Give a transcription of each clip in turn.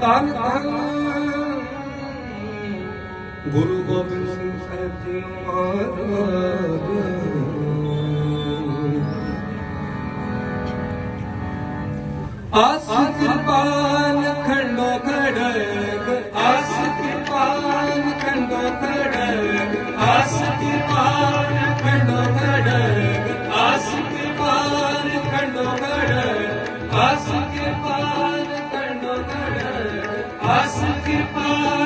ਤਨ ਧਨ। ਗੁਰੂ ਗੋਬਿੰਦ ਸਿੰਘ ਸਾਹਿਬ ਜੀ ਮਹਾਰਾਜ। ਆਸ ਕਿਰਪਾਨ Bye.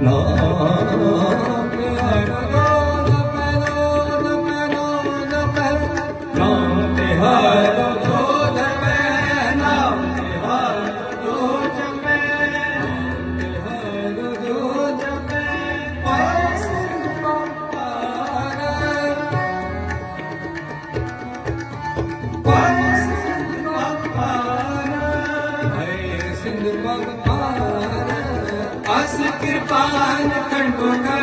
न ਅਸ ਕਿਰਪਾਨ ਕੰਡੋ